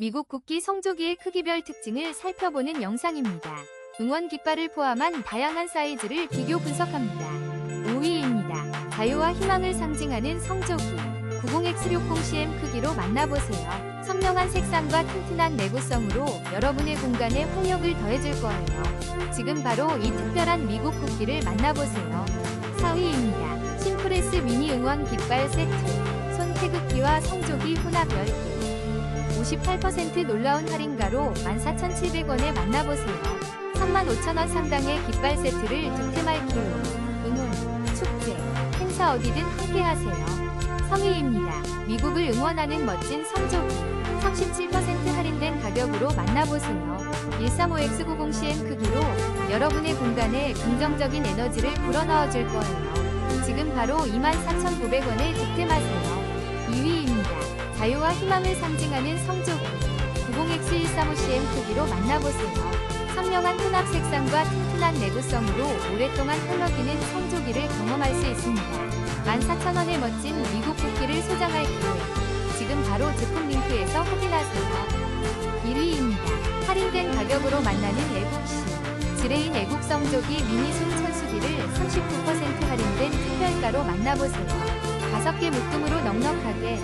미국 국기 성조기의 크기별 특징을 살펴보는 영상입니다. 응원 깃발을 포함한 다양한 사이즈를 비교 분석합니다. 5위입니다. 자유와 희망을 상징하는 성조기 90X60CM 크기로 만나보세요. 선명한 색상과 튼튼한 내구성으로 여러분의 공간에 활력을 더해줄 거예요. 지금 바로 이 특별한 미국 국기를 만나보세요. 4위입니다. 심프레스 미니 응원 깃발 세트 손 태극기와 성조기 혼합 10개 58% 놀라운 할인가로 14,700원에 만나보세요. 35,000원 상당의 깃발 세트를 득템할 기회. 응원, 축제, 행사 어디든 함께하세요. 3위입니다. 미국을 응원하는 멋진 성조기. 37% 할인된 가격으로 만나보세요. 135X90CM 크기로 여러분의 공간에 긍정적인 에너지를 불어넣어줄 거예요. 지금 바로 24,900원에 자유와 희망을 상징하는 성조기 90X135CM 크기로 만나보세요. 선명한 혼합 색상과 튼튼한 내구성으로 오랫동안 흘러기는 성조기를 경험할 수 있습니다. 14,000원의 멋진 미국 국기를 소장할 기회. 지금 바로 제품 링크에서 확인하세요. 1위입니다. 할인된 가격으로 만나는 애국시. 지레인 애국 성조기 미니 손 천수기를 39% 할인된 특별가로 만나보세요. 5개 묶음으로 넉넉하게